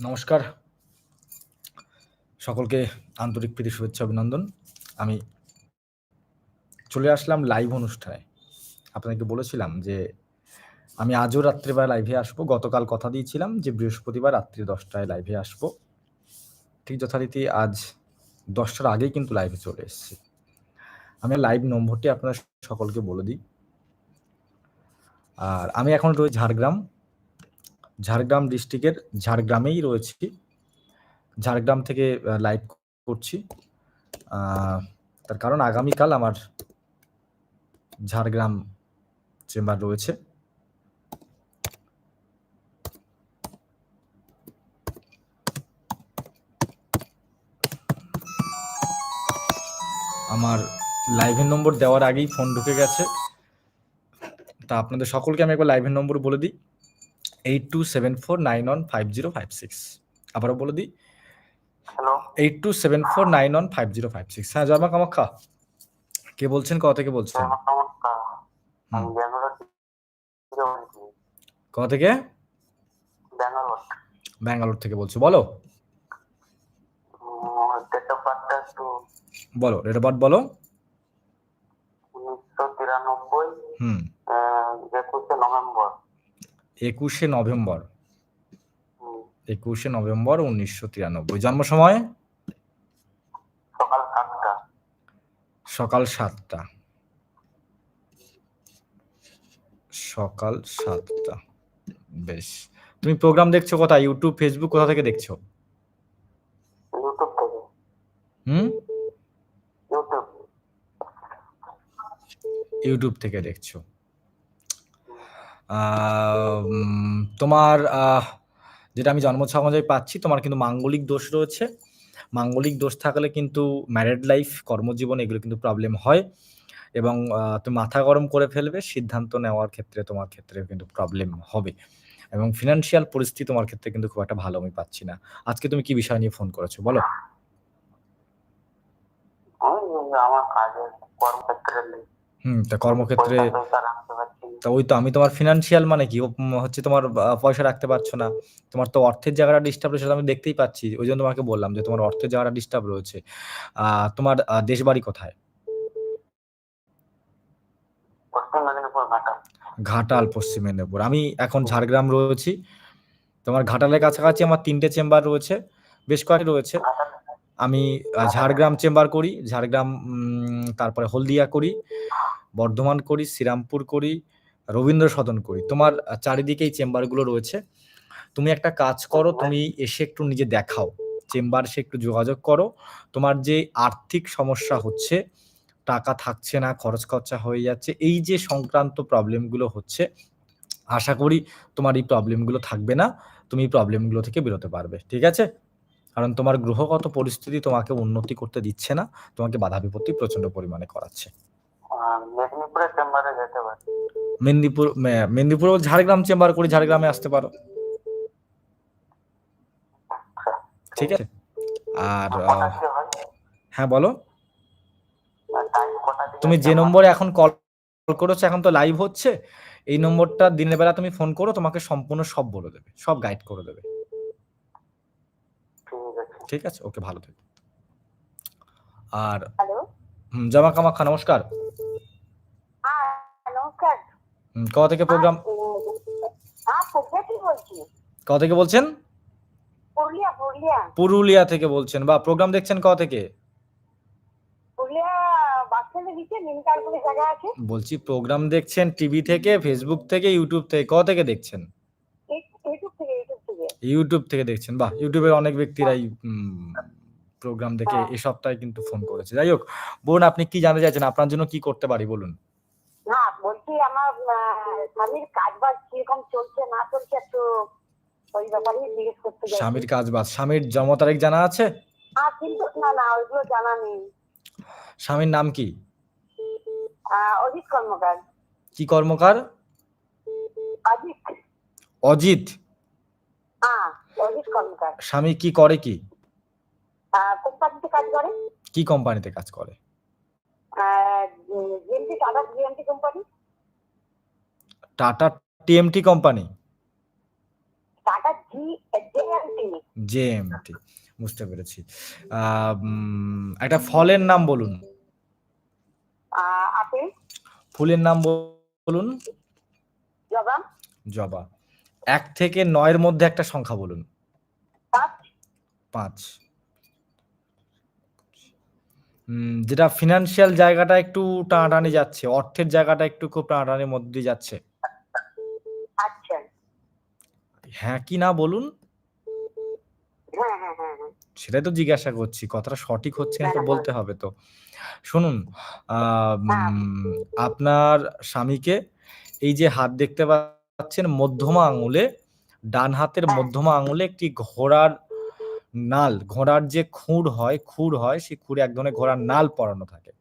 নমস্কার। সকলকে আন্তরিক প্রীতি, শুভেচ্ছা, অভিনন্দন। আমি চলে আসলাম লাইভ অনুষ্ঠানে। আপনাদেরকে বলেছিলাম যে, আমি আজও রাত্রিবেলা লাইভে আসব। গতকাল কথা দিয়েছিলাম যে, বৃহস্পতিবার রাত্রি দশটায় লাইভে আসব। ঠিক যথারীতি আজ দশটার আগেই কিন্তু লাইভে চলে এসেছি। আমি লাইভ নম্বরটি আপনার সকলকে বলে দিই। আর আমি এখন রয়েছি ঝাড়গ্রাম। ঝাড়গ্রাম ডিস্ট্রিক্টের ঝাড়গ্রামেই রয়েছি। ঝাড়গ্রাম থেকে লাইভ করছি। তার কারণ আগামীকাল আমার ঝাড়গ্রাম চেম্বার রয়েছে। আমার লাইভের নম্বর দেওয়ার আগেই ফোন ঢুকে গেছে। তা আপনাদের সকলকে আমি একবার লাইভের নম্বর বলে দিই। Eight two seven four nine one five zero five six আবারও বলে দিই। Hello eight two seven four nine one five zero five six হ্যাঁ জমা কামাক্ষা কে বলছেন কোথা থেকে বলছেন? নমস্কার ব্যাঙ্গালোর থেকে বলছি। কোথা থেকে? ব্যাঙ্গালোর। থেকে বলছো। বলো। বলো ডেট অফ বার্থ বলো। উনিশশো তিরানব্বই। হুম। একুশে নভেম্বর। একুশে নভেম্বর উনিশশো তিরানব্বই। জন্ম সময়? সকাল সাতটা। সকাল সাতটা। বেশ। তুমি প্রোগ্রাম দেখছ কোথায়? ইউটিউব ফেসবুক কোথা থেকে দেখছ? হুম? ইউটিউব থেকে দেখছ। তোমার যেটা আমি জন্মছক অনুযায়ী পাচ্ছি, তোমার কিন্তু মাঙ্গলিক দোষ রয়েছে। মাঙ্গলিক দোষ থাকলে কিন্তু ম্যারেড লাইফ কর্মজীবন এগুলো কিন্তু প্রবলেম হয় এবং তুমি মাথা গরম করে ফেলবে, সিদ্ধান্ত নেওয়ার ক্ষেত্রে তোমার ক্ষেত্রে কিন্তু প্রবলেম হবে এবং ফিনান্সিয়াল পরিস্থিতি তোমার ক্ষেত্রে কিন্তু খুব একটা ভালো আমি পাচ্ছি না। আজকে তুমি কি বিষয় নিয়ে ফোন করেছ, বলো? আমার কাজের কর্মক্ষেত্রে হুম তা কর্মক্ষেত্রে পয়সা টয়সা রাখতে পারছি। তা ওই তো আমি তোমার ফিনান্সিয়াল মানে কি? উম, হচ্ছে তোমার আহ, পয়সা রাখতে পারছ না। তোমার তো অর্থের জায়গাটা ডিস্টার্ব রয়েছে সেটা আমি দেখতেই পাচ্ছি। ওই জন্য তোমাকে বললাম যে তোমার অর্থের জায়গাটা ডিস্টার্ব রয়েছে। আহ, তোমার আহ, দেশ বাড়ি কোথায়? পশ্চিম মেদিনীপুর ঘাটা ঘাটাল পশ্চিম মেদিনীপুর। আমি এখন ঝাড়গ্রাম রয়েছি। তোমার ঘাটালের কাছাকাছি আমার তিনটে চেম্বার রয়েছে। বেশ কয়েকটি রয়েছে। আমি আহ, ঝাড়গ্রাম চেম্বার করি ঝাড়গ্রাম উম, তারপরে হলদিয়া করি। বর্ধমান করি শ্রীরামপুর করি রবীন্দ্র সদন করি। তোমার চারিদিকেই চেম্বারগুলো রয়েছে। তুমি একটা কাজ করো তুমি এসে একটু নিজে দেখাও। চেম্বার সে একটু যোগাযোগ করো। তোমার যে আর্থিক সমস্যা হচ্ছে টাকা থাকছে না খরচ খরচা হয়ে যাচ্ছে এই যে সংক্রান্ত প্রবলেমগুলো হচ্ছে আশা করি তোমার এই প্রবলেমগুলো থাকবে না। তুমি এই প্রবলেমগুলো থেকে বেরোতে পারবে ঠিক আছে? কারণ তোমার গ্রহগত পরিস্থিতি তোমাকে উন্নতি করতে দিচ্ছে না তোমাকে বাধা বিপত্তি প্রচণ্ড পরিমাণে করাচ্ছে আর মেদিনীপুরের চেম্বারে যেতে পারি মেদিনীপুর মে- মেদিনীপুরও ঝাড়গ্রাম চেম্বার করি ঝাড়গ্রামে আসতে পারো। ঠিক আছে? আর হয় বলো। তুমি যে নম্বরে এখন কল করেছ এখন তো লাইভ হচ্ছে। এই নম্বরটা দিনের বেলা তুমি ফোন করো তোমাকে সম্পূর্ণ সব বলে দেবে সব গাইড করে দেবে। ঠিক আছে। ওকে ভালো থেকো। আর জামা কামাখ্যা নমস্কার। হ্যাঁ নমস্কার। কোথা থেকে প্রোগ্রাম হ্যাঁ পুরুলিয়া থেকে বলছি কোথা থেকে বলছেন? পুরুলিয়া থেকে বলছেন। বা প্রোগ্রাম দেখছেন কোথা থেকে? বলছি প্রোগ্রাম দেখছেন টিভি থেকে ফেসবুক থেকে ইউটিউব থেকে কোথা থেকে দেখছেন? ইউটিউব থেকে দেখছেন। বাহ ইউটিউবের অনেক ব্যক্তিরাই প্রোগ্রাম দেখে হ্যাঁ। এ সপ্তাহে কিন্তু ফোন করেছে। যাই হোক বোন আপনি কি জানতে চাইছেন? আপনার জন্য কি করতে পারি বলুন। বলছি আমার স্বামীর কাজ বাজ কীরকম চলছে না চলছে একটু ওই ব্যাপারে জিজ্ঞেস করতে চাই স্বামীর কাজ বাজ স্বামীর জন্ম তারিখ জানা আছে? আর কিন্তু না না ওইগুলো জানা নেই। স্বামীর নাম কি? অজিত কর্মকার। কি কর্মকার? অজিত। অজিত। হ্যাঁ অজিত কর্মকার। স্বামী কি করে কি? কোম্পানিতে কাজ করে। কি কোম্পানিতে কাজ করে? GMT Tata GMT company. Tata TMT company Tata JMT বুঝতে পেরেছি। একটা ফলের নাম বলুন। আপেল ফুলের নাম বলুন। জবা। জবা। এক থেকে নয়ের মধ্যে একটা সংখ্যা বলুন। পাঁচ। যেটা ফিনান্সিয়াল জায়গাটা একটু টানাটানি যাচ্ছে অর্থের জায়গাটা একটু খুব টানাটানির মধ্যে যাচ্ছে। হ্যাঁ কি না বলুন? হ্যাঁ হ্যাঁ হ্যাঁ সেটাই তো জিজ্ঞাসা করছি কথাটা সঠিক হচ্ছে না তো বলতে হবে তো। শুনুন আপনার স্বামীকে এই যে হাত দেখতে পাচ্ছেন মধ্যমা আঙুলে ডান হাতের। মধ্যমা আঙুলে একটি ঘোড়ার নাল ঘোড়ার যে খুঁড় হয় খুঁড় হয় সেই খুঁড়ে এক ধরনের ঘোড়ার নাল পরানো থাকে।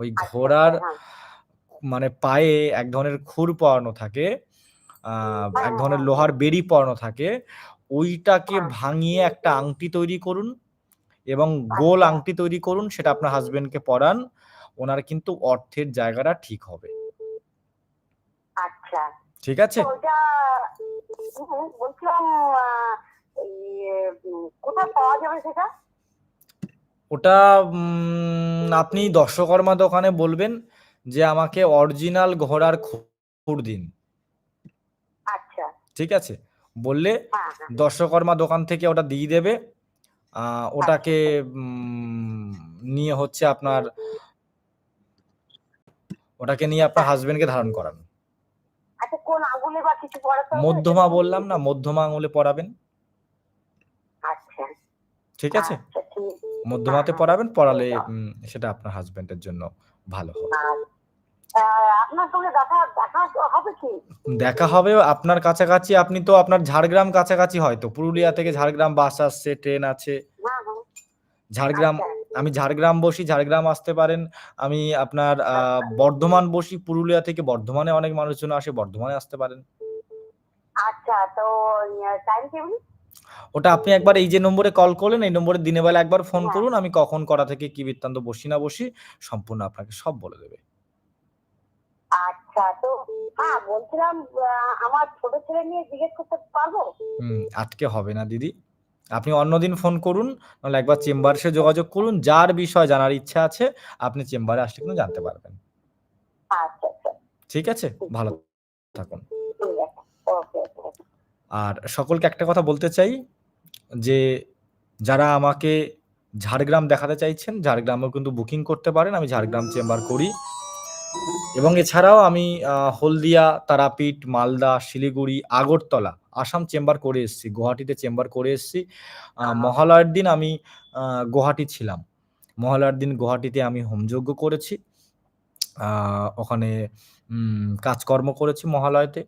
ওই আচ্ছা, ঘোড়ার হ্যাঁ। মানে পায়ে এক ধরনের খুর পরানো থাকে এক ধরনের লোহার বেড়ি পরানো থাকে। ওইটাকে হ্যাঁ। ভাঙিয়ে একটা আংটি তৈরি করুন এবং গোল আচ্ছা। আংটি তৈরি করুন সেটা আপনার হাজবেন্ডকে পরান ওনার কিন্তু অর্থের জায়গাটা ঠিক হবে। আচ্ছা। ঠিক আছে? ওটা সেটা? ওটা আপনি দর্শকর্মা দোকানে বলবেন যে আমাকে অরিজিনাল ঘোড়ার খুর দিন। আচ্ছা ঠিক আছে? বললে হ্যাঁ হ্যাঁ। দর্শকর্মা দোকান থেকে ওটা দিয়ে দেবে। ওটাকে নিয়ে হচ্ছে আপনার ওটাকে নিয়ে আপনার হাজবেন্ডকে ধারণ করান। আচ্ছা? মধ্যমা বললাম না মধ্যমা আঙুলে পরাবেন আচ্ছা। ঠিক আছে? আচ্ছা মধ্যমাতে পরাবেন পড়ালে সেটা আপনার হাজবেন্ডের জন্য ভালো হবে। দেখা হবে আপনার কাছাকাছি আপনি তো আপনার ঝাড়গ্রাম কাছাকাছি হয়তো। পুরুলিয়া থেকে ঝাড়গ্রাম বাস আসছে ট্রেন আছে। হ্যাঁ হ্যাঁ। ঝাড়গ্রাম আচ্ছা। আমি ঝাড়গ্রাম বসি ঝাড়গ্রাম আসতে পারেন। আমি আপনার বর্ধমান বসি পুরুলিয়া থেকে। বর্ধমানে অনেক মানুষজন আসে বর্ধমানে আসতে পারেন। আচ্ছা তো টাইম টেবিল ওটা আপনি একবার এই যে নম্বরে কল করলেন এই নম্বরে দিনের বেলা একবার ফোন হ্যাঁ। করুন। আমি কখন করা থেকে কি বৃত্তান্ত বসি না বসি সম্পূর্ণ আপনাকে সব বলে দেবে। আচ্ছা হ্যাঁ বলছিলাম আমার ছোট ছেলে নিয়ে জিজ্ঞেস করতে পারব? হুম আজকে হবে না দিদি। আপনি অন্যদিন ফোন করুন নাহলে একবার চেম্বারে এসে যোগাযোগ করুন যার বিষয় জানার ইচ্ছা আছে আপনি চেম্বারে আসলে কিন্তু জানতে পারবেন। আচ্ছা আচ্ছা। ঠিক আছে? ভালো থাকুন। আর সকলকে একটা কথা বলতে চাই যে যারা আমাকে ঝাড়গ্রাম দেখাতে চাইছেন ঝাড়গ্রামেও কিন্তু বুকিং করতে পারেন আমি ঝাড়গ্রাম চেম্বার করি। এবং এছাড়াও আমি হলদিয়া তারাপীঠ মালদা শিলিগুড়ি আগরতলা আসাম চেম্বার করে এসেছি গুয়াহাটিতে চেম্বার করে এসেছি। মহালয়ার দিন আমি গুয়াহাটি ছিলাম। মহালয়ার দিন গুয়াহাটিতে আমি হোমযজ্ঞ করেছি। ওখানে কাজকর্ম করেছি মহালয়াতে।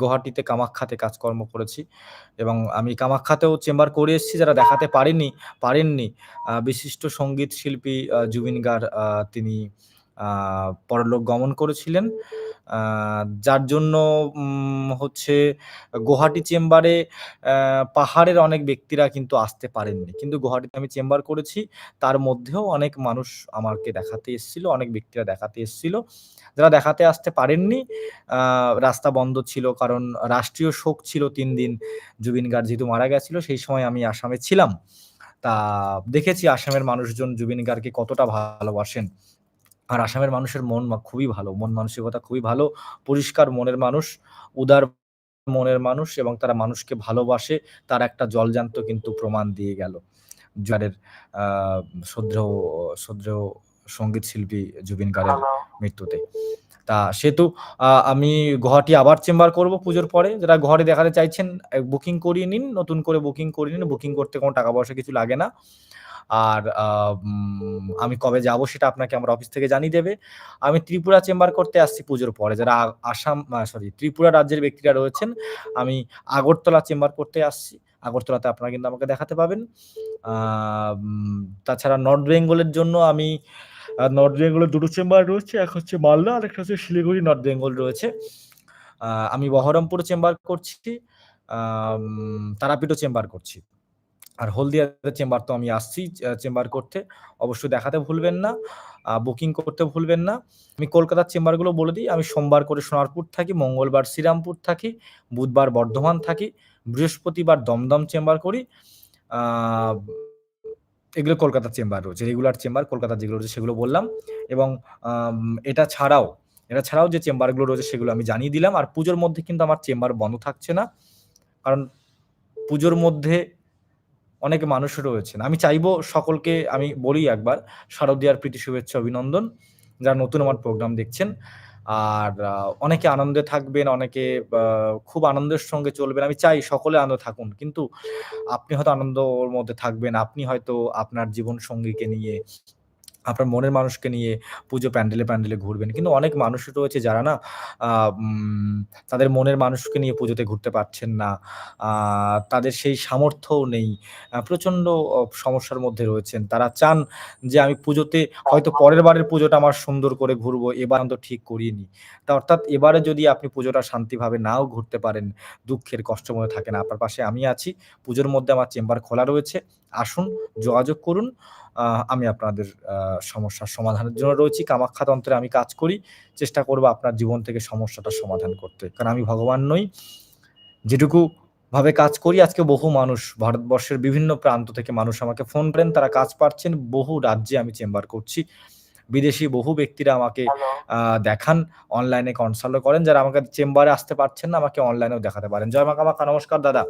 গুয়াহাটিতে কামাখ্যাতে কাজকর্ম করেছি এবং আমি কামাখ্যাতেও চেম্বার করে এসেছি। যারা দেখাতে পারেনি পারেননি বিশিষ্ট সংগীত শিল্পী জুবিন গার্গ তিনি পরলোক গমন করেছিলেন। যার জন্য হচ্ছে গুয়াহাটি চেম্বারে পাহাড়ের অনেক ব্যক্তিরা কিন্তু আসতে পারেননি। কিন্তু গুয়াহাটিতে আমি চেম্বার করেছি। তার মধ্যেও অনেক মানুষ আমাকে দেখাতে এসেছিল, অনেক ব্যক্তিরা দেখাতে এসেছিল। যারা দেখাতে আসতে পারেননি রাস্তা বন্ধ ছিল কারণ রাষ্ট্রীয় শোক ছিল তিন দিন। জুবিন গার্গ যেহেতু মারা গেছিল, সেই সময় আমি আসামে ছিলাম। তা, দেখেছি আসামের মানুষজন জুবিন গার্গকে কতটা ভালোবাসেন। আর আসামের মানুষের মন খুবই ভালো। মন মানসিকতা খুবই ভালো পরিষ্কার মনের মানুষ উদার মনের মানুষ এবং তারা মানুষকে ভালোবাসে। তার একটা জলজান্ত কিন্তু প্রমাণ দিয়ে গেল। যাদের আহ শ্রদ্ধেয় শ্রদ্ধেয় সংগীত শিল্পী জুবিন গার্গের মৃত্যুতে। তা সেহেতু আমি গুয়াহাটি আবার চেম্বার করব পুজোর পরে। যারা গুয়াহাটি দেখাতে চাইছেন বুকিং করিয়ে নিন নতুন করে বুকিং করিয়ে নিন। বুকিং করতে কোনো টাকা পয়সা কিছু লাগে না। আর আমি কবে যাব সেটা আপনাকে আমার অফিস থেকে জানিয়ে দেবে। আমি ত্রিপুরা চেম্বার করতে আসছি পুজোর পরে। যারা আসাম সরি ত্রিপুরা রাজ্যের ব্যক্তিরা রয়েছেন, আমি আগরতলা চেম্বার করতে আসছি। আগরতলাতে আপনারা কিন্তু আমাকে দেখাতে পাবেন। তাছাড়া নর্থ বেঙ্গলের জন্য আমি নর্থ বেঙ্গলের দুটো চেম্বার রয়েছে। এক হচ্ছে মালদা আর একটা হচ্ছে শিলিগুড়ি নর্থ বেঙ্গল রয়েছে। আমি বহরমপুর চেম্বার করছি। তারাপীঠও চেম্বার করছি। আর হলদিয়াতে চেম্বার তো আমি আসছি চেম্বার করতে। অবশ্যই দেখাতে ভুলবেন না বুকিং করতে ভুলবেন না। আমি কলকাতার চেম্বারগুলো বলে দিই, আমি সোমবার করে সোনারপুর থাকি, মঙ্গলবার শ্রীরামপুর থাকি, বুধবার বর্ধমান থাকি, বৃহস্পতিবার দমদম চেম্বার করি এগুলো কলকাতার চেম্বার রয়েছে, রেগুলার চেম্বার কলকাতার যেগুলো রয়েছে সেগুলো বললাম। এবং এটা ছাড়াও এটা ছাড়াও যে চেম্বারগুলো রয়েছে সেগুলো আমি জানিয়ে দিলাম। আর পুজোর মধ্যে কিন্তু আমার চেম্বার বন্ধ থাকছে না। কারণ পুজোর মধ্যে অনেক মানুষ রয়েছেন। আমি চাইব সকলকে আমি বলি একবার, শারদীয়ার প্রীতি, শুভেচ্ছা, অভিনন্দন। যারা নতুন আমার প্রোগ্রাম দেখছেন, আর অনেকে আনন্দে থাকবেন, অনেকে খুব আনন্দের সঙ্গে চলবেন। আমি চাই সকলে আনন্দ থাকুন, কিন্তু আপনি হয়তো আনন্দর মধ্যে থাকবেন, আপনি হয়তো আপনার জীবন সঙ্গীকে নিয়ে আপনার মনের মানুষকে নিয়ে পুজো প্যান্ডেলে প্যান্ডেলে ঘুরবেন। কিন্তু অনেক মানুষ রয়েছে যারা না তাদের মনের মানুষকে নিয়ে পুজোতে ঘুরতে পারছেন না। তাদের সেই সামর্থ্যও নেই। আহ, প্রচণ্ড সমস্যার মধ্যে রয়েছেন। তারা চান যে আমি পুজোতে হয়তো পরের বারের পুজোটা আমার সুন্দর করে ঘুরবো এবার তো ঠিক করিনি তা অর্থাৎ এবারে যদি আপনি পুজোটা শান্তিভাবে নাও ঘুরতে পারেন দুঃখের কষ্ট মনে থাকে না। আপনার পাশে আমি আছি। পুজোর মধ্যে আমার চেম্বার খোলা রয়েছে। আসুন যোগাযোগ করুন। আমি আপনাদের সমস্যার সমাধানের জন্য রয়েছি। কামাখ্যা তন্ত্রে আমি কাজ করি। চেষ্টা করব আপনার জীবন থেকে সমস্যাটা সমাধান করতে। কারণ আমি ভগবান নই। যেটুকু ভাবে কাজ করি আজকে বহু মানুষ ভারতবর্ষের বিভিন্ন প্রান্ত থেকে মানুষ আমাকে ফোন করেন। তারা কাজ পাচ্ছেন বহু রাজ্যে আমি চেম্বার করছি। বিদেশি বহু ব্যক্তিরা আমাকে দেখান। অনলাইনে কনসাল্টও করেন। যারা আমাকে চেম্বারে আসতে পারছেন না আমাকে অনলাইনেও দেখাতে পারেন। জয় মা কামাখ্যা নমস্কার দাদা।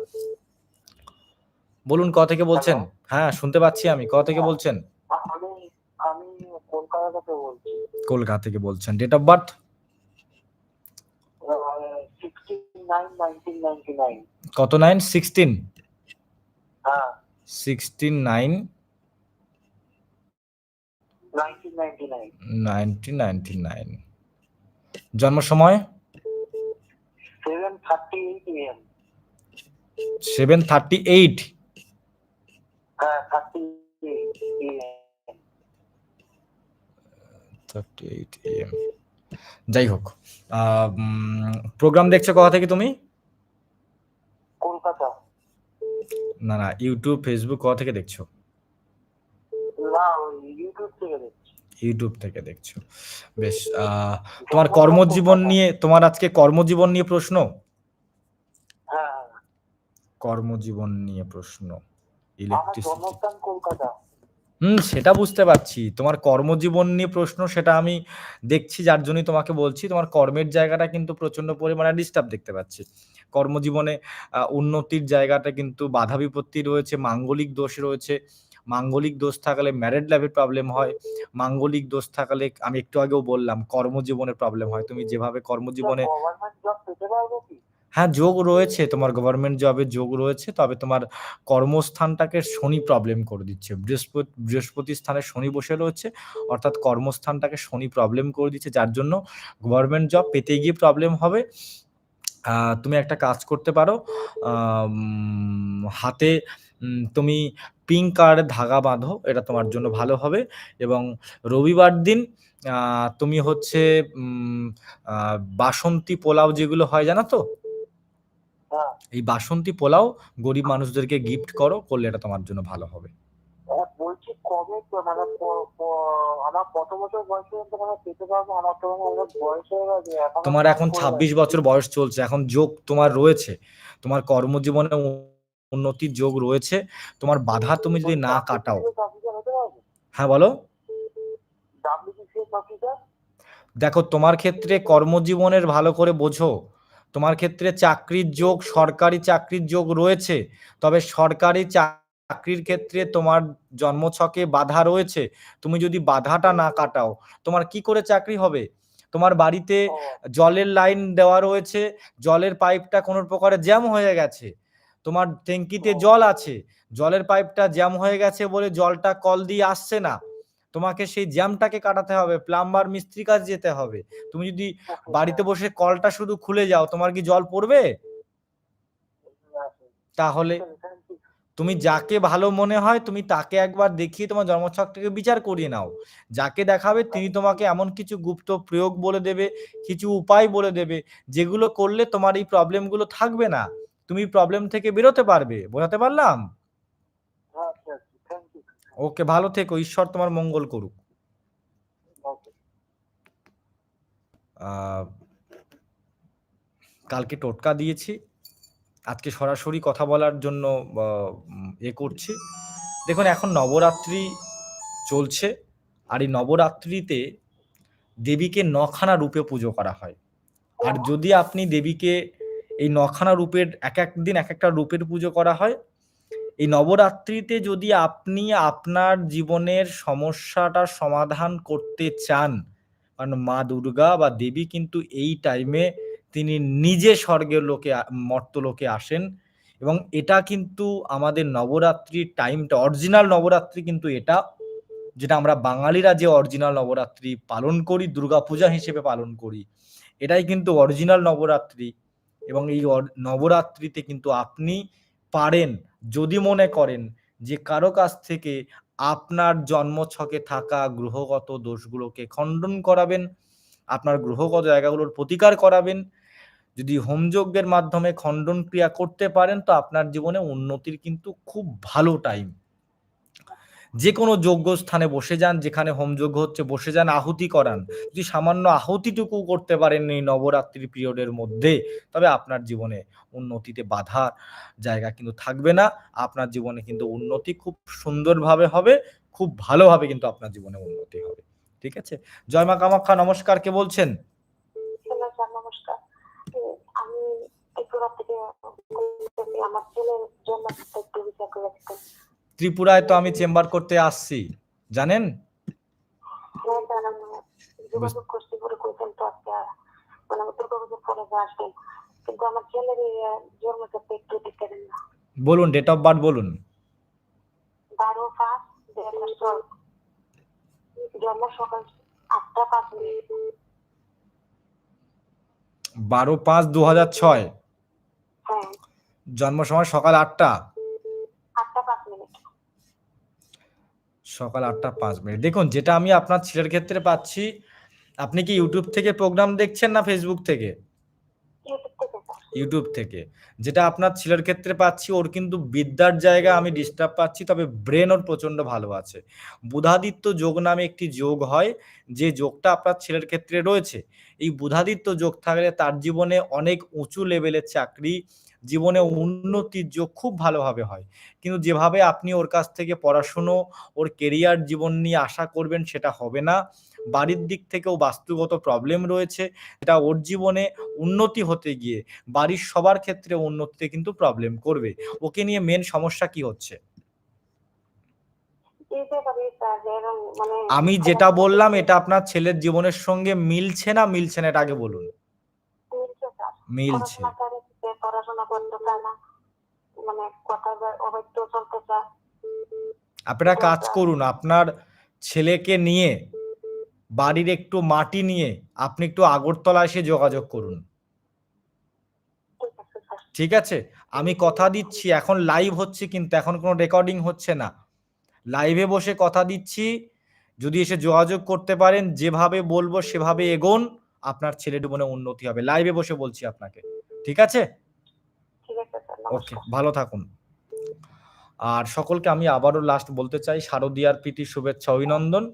বলুন ক থেকে বলছেন? হ্যাঁ শুনতে পাচ্ছি আমি। ক থেকে বলছেন? আমি আমি কলকাতা থেকে বলছি। কলকাতা থেকে বলছেন। ডেট অফ বার্থ কত নাইন? সিক্সটিন হ্যাঁ। Sixteen nine nineteen ninety nine জন্ম সময়? সেভেন থার্টি এইট যাই হোক প্রোগ্রাম দেখছ কোথা থেকে তুমি? কলকাতা। না না ইউটিউব ফেসবুক কোথা থেকে দেখছ? না ইউটিউব থেকে দেখছি। ইউটিউব থেকে দেখছ। বেশ তোমার কর্মজীবন নিয়ে তোমার আজকে কর্মজীবন নিয়ে প্রশ্ন? হ্যাঁ। কর্মজীবন নিয়ে প্রশ্ন। ইলেকট্রিসিটি জন্মস্থান কলকাতা। হুম সেটা বুঝতে পারছি। তোমার কর্মজীবন নিয়ে প্রশ্ন সেটা আমি দেখছি যার জন্যই তোমাকে বলছি। তোমার কর্মের জায়গাটা কিন্তু প্রচণ্ড পরিমাণে ডিস্টার্ব দেখতে পাচ্ছি। কর্মজীবনে উন্নতির জায়গাটা কিন্তু বাধা বিপত্তি রয়েছে মাঙ্গলিক দোষ রয়েছে। মাঙ্গলিক দোষ থাকলে ম্যারেড লাইফের প্রবলেম হয়। মাঙ্গলিক দোষ থাকলে আমি একটু আগেও বললাম কর্মজীবনের প্রবলেম হয়। তুমি যেভাবে কর্মজীবনে হ্যাঁ যোগ রয়েছে। তোমার গভর্নমেন্ট জবে যোগ রয়েছে, তবে তোমার কর্মস্থানটাকে শনি প্রবলেম করে দিচ্ছে। বৃহস্পতি বৃহস্পতি স্থানে শনি বসে রয়েছে, অর্থাৎ কর্মস্থানটাকে শনি প্রবলেম করে দিচ্ছে, যার জন্য গভর্নমেন্ট জব পেতে গিয়ে প্রবলেম হবে। তুমি একটা কাজ করতে পারো হাতে তুমি পিঙ্ক কালারের ধাগা বাঁধো, এটা তোমার জন্য ভালো হবে। এবং রবিবার দিন তুমি হচ্ছে বাসন্তী পোলাও যেগুলো হয়, জানো তো? এই বাসন্তী পোলাও গরিব মানুষদেরকে গিফট করো করলে এটা তোমার জন্য ভালো হবে। বলছি কবে মানে ক- ক- আমার কত বছর বয়স পর্যন্ত মানে পেতে পারব? আমার তো মানে বয়স হয়ে গেছে তোমার এখন ছাব্বিশ বছর বয়স চলছে এখন যোগ তোমার রয়েছে তোমার কর্মজীবনে উন্নতির যোগ রয়েছে তোমার বাধা তুমি যদি না কাটাও। হ্যাঁ বলো। দেখো তোমার ক্ষেত্রে কর্মজীবনের ভালো করে বোঝো তোমার ক্ষেত্রে চাকরির যোগ সরকারি চাকরির যোগ রয়েছে তবে সরকারি চাকরির ক্ষেত্রে তোমার জন্মছকে বাধা রয়েছে তুমি যদি বাধাটা না কাটাও তোমার কি করে চাকরি হবে? তোমার বাড়িতে জলের লাইন দেওয়া রয়েছে জলের পাইপটা কোনো প্রকারে জ্যাম হয়ে গেছে তোমার ট্যাঙ্কিতে জল আছে জলের পাইপটা জ্যাম হয়ে গেছে বলে জলটা কল দিয়ে আসছে না তোমাকে সেই জ্যামটাকে কাটাতে হবে প্লাম্বার মিস্ত্রি কাজ যেতে হবে। তুমি যদি বাড়িতে বসে কলটা শুধু খুলে যাও তোমার কি জল পড়বে? তাহলে তুমি যাকে ভালো মনে হয় তুমি তাকে একবার দেখিয়ে তোমার জন্মছকটাকে বিচার করিয়ে নাও। যাকে দেখাবে তিনি তোমাকে এমন কিছু গুপ্ত প্রয়োগ বলে দেবে কিছু উপায় বলে দেবে যেগুলো করলে তোমার এই প্রবলেমগুলো থাকবে না। তুমি প্রবলেম থেকে বেরোতে পারবে বোঝাতে পারলাম? ওকে ভালো থেকো ঈশ্বর তোমার মঙ্গল করুক। কালকে টোটকা দিয়েছি। আজকে সরাসরি কথা বলার জন্য এ করছি। দেখুন এখন নবরাত্রি চলছে। আর এই নবরাত্রিতে দেবীকে নখানা রূপে পুজো করা হয়। আর যদি আপনি দেবীকে এই নখানা রূপের এক এক দিন এক একটা রূপের পুজো করা হয় এই নবরাত্রিতে যদি আপনি আপনার জীবনের সমস্যাটা সমাধান করতে চান, কারণ মা দুর্গা বা দেবী কিন্তু এই টাইমে তিনি নিজে স্বর্গের লোকে মর্তলোকে আসেন এবং এটা কিন্তু আমাদের নবরাত্রির টাইমটা অরিজিনাল নবরাত্রি কিন্তু এটা, যেটা আমরা বাঙালিরা যে অরিজিনাল নবরাত্রি পালন করি দুর্গাপূজা হিসেবে পালন করি, এটাই কিন্তু অরিজিনাল নবরাত্রি এবং এই নবরাত্রিতে কিন্তু আপনি পারেন যদি মনে করেন যে কারও কাছ থেকে আপনার জন্মছকে থাকা গ্রহগত দোষগুলোকে খণ্ডন করাবেন, আপনার গ্রহগত জায়গাগুলোর প্রতিকার করাবেন, যদি হোমযজ্ঞের মাধ্যমে খণ্ডন ক্রিয়া করতে পারেন, তো আপনার জীবনে উন্নতির কিন্তু খুব ভালো টাইম যে কোনো যোগ্য স্থানে বসে যান, যেখানে হোমযজ্ঞ হচ্ছে বসে যান, আহুতি করান। যদি সামান্য আহুতিটুকু করতে পারেন এই নবরাত্রি পিরিয়ডের মধ্যে, তবে আপনার জীবনে উন্নতিতে বাধার জায়গা কিন্তু থাকবে না। আপনার জীবনে কিন্তু উন্নতি খুব সুন্দরভাবে হবে, খুব ভালোভাবে কিন্তু আপনার জীবনে উন্নতি হবে। ঠিক আছে? জয় মা কামাখ্যা, নমস্কার, কে বলছেন? নমস্কার। আমি আমার ছেলের জন্য ত্রিপুরায় তো আমি চেম্বার করতে আসছি। জানেন? হ্যাঁ মানে আমি পরে যে কিন্তু আমার ছেলের এই, আহ, জন্মক্ষেত্রে একটু দিতে দেন না। বলুন ডেট অফ বার্থ বলুন। বারো পাঁচ দু হাজার ছয়। হ্যাঁ। জন্ম সময় সকাল আটটা পাঁচ মিনিট সকাল আটটা পাঁচ মিনিট। দেখুন, যেটা আমি আপনার ছেলের ক্ষেত্রে পাচ্ছি, আপনি কি ইউটিউব থেকে প্রোগ্রাম দেখছেন না ফেসবুক থেকে? ইউটিউব থেকে। যেটা আপনার ছেলের ক্ষেত্রে পাচ্ছি, ওর কিন্তু বিদ্যার জায়গা আমি ডিস্টার্ব পাচ্ছি, তবে ব্রেন ওর প্রচণ্ড ভালো আছে। বুধাদিত্য যোগ নামে একটি যোগ হয়, যে যোগটা আপনার ছেলের ক্ষেত্রে রয়েছে। এই বুধাদিত্য যোগ থাকলে তার জীবনে অনেক উঁচু লেভেলের চাকরি, জীবনে উন্নতির যোগ খুব ভালোভাবে হয়। কিন্তু যেভাবে আপনি ওর কাছ থেকে পড়াশুনো, ওর কেরিয়ার জীবন নিয়ে আশা করবেন, সেটা হবে না। বাড়ির দিক থেকেও বাস্তুগত প্রবলেম রয়েছে। এটা ওর জীবনে উন্নতি হতে গিয়ে বাড়ির সবার ক্ষেত্রে উন্নতিতে কিন্তু প্রবলেম করবে। ওকে নিয়ে মেন সমস্যা কি হচ্ছে? মানে আমি যেটা বললাম এটা আপনার ছেলের জীবনের সঙ্গে মিলছে না? মিলছে না এটা আগে বলুন। মিলছে মানে আপনারা কাজ করুন আপনার ছেলেকে নিয়ে বাড়ির একটু মাটি নিয়ে আপনি একটু আগরতলা এসে যোগাযোগ করুন। ঠিক আছে? আমি কথা দিচ্ছি এখন লাইভ হচ্ছে কিন্তু এখন কোনো রেকর্ডিং হচ্ছে না। লাইভে বসে কথা দিচ্ছি যদি এসে যোগাযোগ করতে পারেন যেভাবে বলব সেভাবে এগোন আপনার ছেলে জীবনে উন্নতি হবে। লাইভে বসে বলছি আপনাকে। ঠিক আছে? ওকে ভালো থাকুন। আর সকলকে আমি আবারও লাস্ট বলতে চাই শারদীয়ার প্রীতি শুভেচ্ছা অভিনন্দন।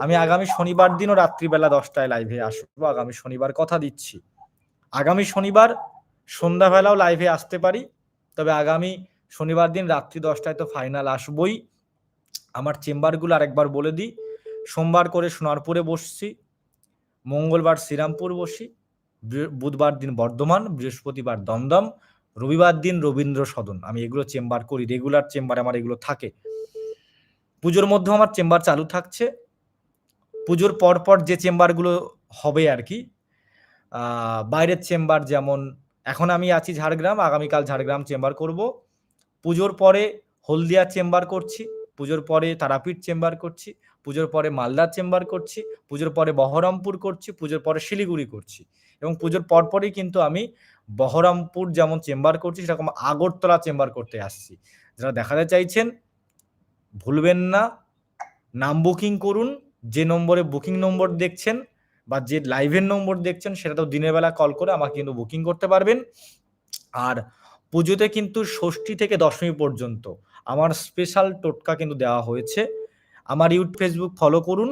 আমি আগামী শনিবার দিনও রাত্রিবেলা দশটায় লাইভে আসব। আগামী শনিবার কথা দিচ্ছি। আগামী শনিবার সন্ধ্যাবেলাও লাইভে আসতে পারি, তবে আগামী শনিবার দিন রাত্রি দশটায় তো ফাইনাল আসবই। আমার চেম্বারগুলো আরেকবার বলে দিই। সোমবার করে সোনারপুরে বসছি, মঙ্গলবার শ্রীরামপুর বসি বুধবার দিন বর্ধমান, বৃহস্পতিবার দমদম, রবিবার দিন রবীন্দ্র সদন আমি এগুলো চেম্বার করি রেগুলার চেম্বার আমার এগুলো থাকে। পুজোর মধ্যেও আমার চেম্বার চালু থাকছে। পুজোর পর পর যে চেম্বারগুলো হবে আর কি বাইরের চেম্বার যেমন এখন আমি আছি ঝাড়গ্রাম, আগামীকাল ঝাড়গ্রাম চেম্বার করব। পুজোর পরে হলদিয়া চেম্বার করছি, পুজোর পরে তারাপীঠ চেম্বার করছি, পুজোর পরে মালদার চেম্বার করছি, পুজোর পরে বহরমপুর করছি, পুজোর পরে শিলিগুড়ি করছি এবং পুজোর পরপরই কিন্তু আমি বহরমপুর যেমন চেম্বার করছি, সেরকম আগরতলা চেম্বার করতে আসছি। যারা দেখাতে চাইছেন, ভুলবেন না, নাম বুকিং করুন। যে নম্বরে বুকিং নম্বর দেখছেন বা যে লাইভের নম্বর দেখছেন, সেটা তো দিনের বেলা কল করে আমাকে কিন্তু বুকিং করতে পারবেন। আর পুজোতে কিন্তু ষষ্ঠী থেকে দশমী পর্যন্ত আমার স্পেশাল টোটকা কিন্তু দেওয়া হয়েছে। আমার ইউটিউব ফেসবুক ফলো করুন।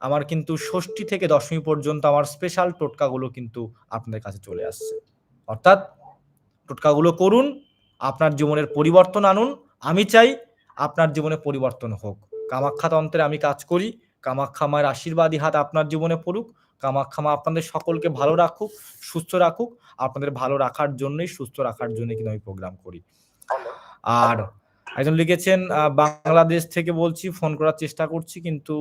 আমার কিন্তু ষষ্ঠী থেকে দশমী পর্যন্ত আমার স্পেশাল টোটকাগুলো কিন্তু আপনাদের কাছে চলে আসছে। অর্থাৎ টোটকাগুলো করুন, আপনার জীবনের পরিবর্তন আনুন। আমি চাই আপনার জীবনে পরিবর্তন হোক। কামাখ্যা তন্ত্রে আমি কাজ করি। কামাখ্যা মায়ের আশীর্বাদী হাত আপনার জীবনে পড়ুক। কামাখ্যা মা আপনাদের সকলকে ভালো রাখুক সুস্থ রাখুক। আপনাদের ভালো রাখার জন্যই সুস্থ রাখার জন্য কিন্তু আমি প্রোগ্রাম করি। আর একজন লিখেছেন বাংলাদেশ থেকে বলছি ফোন করার চেষ্টা করছি কিন্তু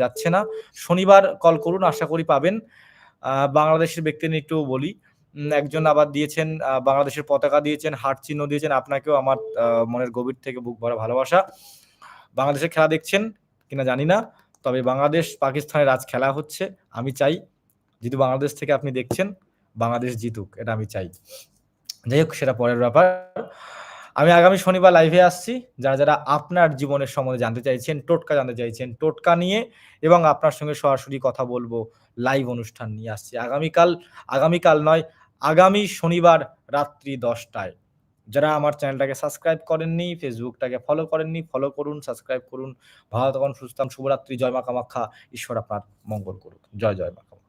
যাচ্ছে না। শনিবার কল করুন আশা করি পাবেন। বাংলাদেশের ব্যক্তি নিয়ে একটু বলি। একজন আবার দিয়েছেন বাংলাদেশের পতাকা দিয়েছেন হার্ট চিহ্ন দিয়েছেন। আপনাকেও আমার মনের গভীর থেকে বুক ভরা ভালোবাসা। বাংলাদেশের খেলা দেখছেন কিনা জানি না। তবে বাংলাদেশ পাকিস্তানের আজ খেলা হচ্ছে। আমি চাই, যেহেতু বাংলাদেশ থেকে আপনি দেখছেন, বাংলাদেশ জিতুক, এটা আমি চাই। যাই হোক, সেটা পরের ব্যাপার। আমি আগামী শনিবার লাইভে আসছি। যারা যারা আপনার জীবনের সম্বন্ধে জানতে চাইছেন, টোটকা জানতে চাইছেন, টোটকা নিয়ে এবং আপনার সঙ্গে সরাসরি কথা বলব লাইভ অনুষ্ঠান নিয়ে আসছি। আগামীকাল আগামীকাল নয়, আগামী শনিবার রাত্রি দশটায়। যারা আমার চ্যানেলটাকে সাবস্ক্রাইব করেননি, ফেসবুকটাকে ফলো করেননি ফলো করুন সাবস্ক্রাইব করুন। ভালো তখন সুস্থ শুভরাত্রি, জয় মা কামাখ্যা, ঈশ্বর আপনার মঙ্গল করুক। জয় জয় মা কামাখ্যা।